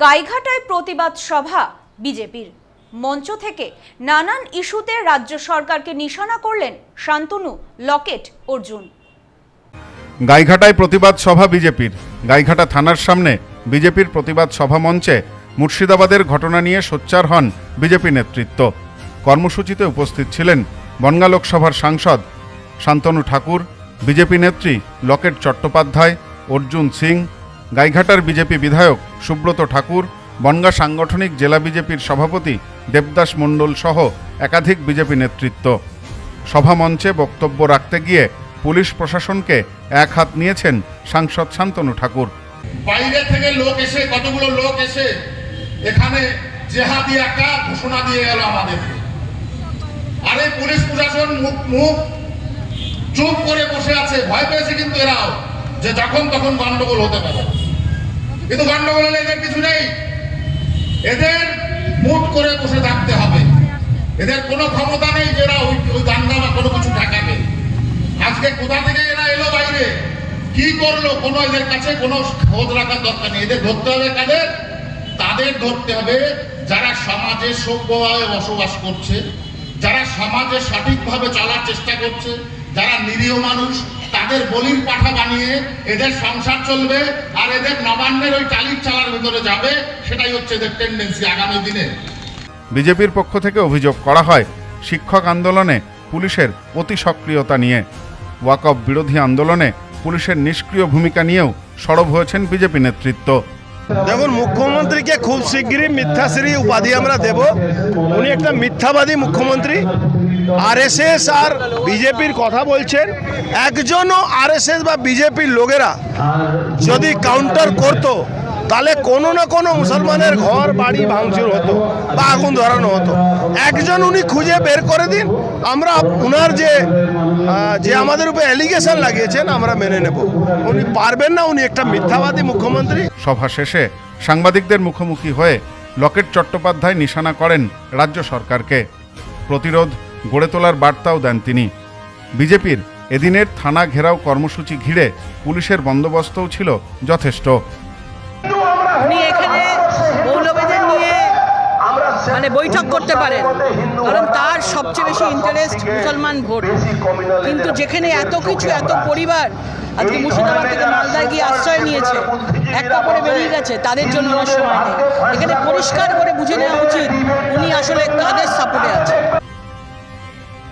গাইঘাটায় প্রতিবাদ সভা বিজেপির। মঞ্চ থেকে নানান ইস্যুতে রাজ্য সরকারকে নিশানা করলেন শান্তনু, লকেট, অর্জুন। গাইঘাটায় প্রতিবাদ সভা বিজেপির। গাইঘাটা থানার সামনে বিজেপির প্রতিবাদ সভা মঞ্চে মুর্শিদাবাদের ঘটনা নিয়ে সোচ্চার হন বিজেপি নেতৃত্ব। কর্মসূচিতে উপস্থিত ছিলেন বনগা লোকসভার সাংসদ শান্তনু ঠাকুর, বিজেপি নেত্রী লকেট চট্টোপাধ্যায়, অর্জুন সিং গাইঘাটার বিজেপি বিধায়ক সুব্রত ঠাকুর, বনগা সাংগঠনিক জেলা বিজেপির সভাপতি দেবদাস মণ্ডল সহ একাধিক বিজেপি নেতৃত্ব। সভা মঞ্চে বক্তব্য রাখতে গিয়ে পুলিশ প্রশাসনকে এক হাত নিয়েছেন সাংসদ শান্তনু ঠাকুর। বাইরে থেকে লোক এসে, কতগুলো লোক এসে এখানে জেহাদি একটা ঘোষণা দিয়ে গেল আমাদেরকে। আর পুলিশ প্রশাসন মুখ মুখ চুপ করে বসে আছে, ভয় পেয়েছে কিন্তু এরাও যে যখন তখন গন্ডগোল হতে পারে। কিন্তু গন্ডগোল হলে এদের কিছু নেই। এদের মুট করে বসে থাকতে হবে। এদের কোনো ক্ষমতা নেই যে ওই ওই দাঙ্গা বা কোনো কিছু ঠেকাবে। আজকে কোথা থেকে এরা এলো বাইরে? কি করল? কোনো এদের কাছে কোনো খোঁজ রাখার দরকার নেই। এদের ধরতে হবে কাদের? তাদের ধরতে হবে যারা সমাজে সভ্যভাবে বসবাস করছে, যারা সমাজে সঠিকভাবে চলার চেষ্টা করছে যারা নিরীহ মানুষ তাদের বলির পাঠা বানিয়ে এদের সংসার চলবে আর এদের নবান্নের ওই টালির চালার ভিতরে যাবে সেটাই হচ্ছে এদের টেন্ডেন্সি আগামী দিনে। বিজেপির পক্ষ থেকে অভিযোগ করা হয় শিক্ষক আন্দোলনে পুলিশের অতি সক্রিয়তা নিয়ে। ওয়াকফ বিরোধী আন্দোলনে পুলিশের নিষ্ক্রিয় ভূমিকা নিয়েও সরব হয়েছেন বিজেপি নেতৃত্ব। দেখুন মুখ্যমন্ত্রীকে খুব শিগগিরই মিথ্যাশ্রী উপাধি আমরা দেব। উনি একটা মিথ্যাবাদী মুখ্যমন্ত্রী। আরএসএস আর বিজেপির কথা বলছেন। একজনও আরএসএস বা বিজেপির লোকেরা যদি কাউন্টার করতো, তাহলে কোনো না কোনো মুসলমানের ঘর, বাড়ি ভাঙচুর হতো বা আগুন ধরানো হতো। একজন উনি খুঁজে বের করে দিন, আমরা উনার যে যে আমাদের উপরে অ্যালিগেশন লাগিয়েছেন, আমরা মেনে নেব। উনি পারবেন না, উনি একটা মিথ্যাবাদী মুখ্যমন্ত্রী। সভা শেষে সাংবাদিকদের মুখোমুখি হয়ে লকেট চট্টোপাধ্যায় নিশানা করেন রাজ্য সরকারকে। প্রতিরোধ গড়ে তোলার বার্তাও দেন তিনি। বিজেপির এদিনের থানা ঘেরাও কর্মসূচি ঘিরে পুলিশের বন্দোবস্তও ছিল যথেষ্ট। মানে বৈঠক করতে পারেন, কারণ তার সবচেয়ে বেশি ইন্টারেস্ট মুসলমান ভোট। কিন্তু যেখানে এত কিছু, এত পরিবার আজকে মুর্শিদাবাদ থেকে মালদায় গিয়ে আশ্রয় নিয়েছে, এক কাপড়ে বেরিয়ে গেছে, তাদের জন্য ওনার সময় নেই। এখানে পরিষ্কার করে বুঝে নেওয়া উচিত, উনি আসলে কাদের সাপোর্টে আছে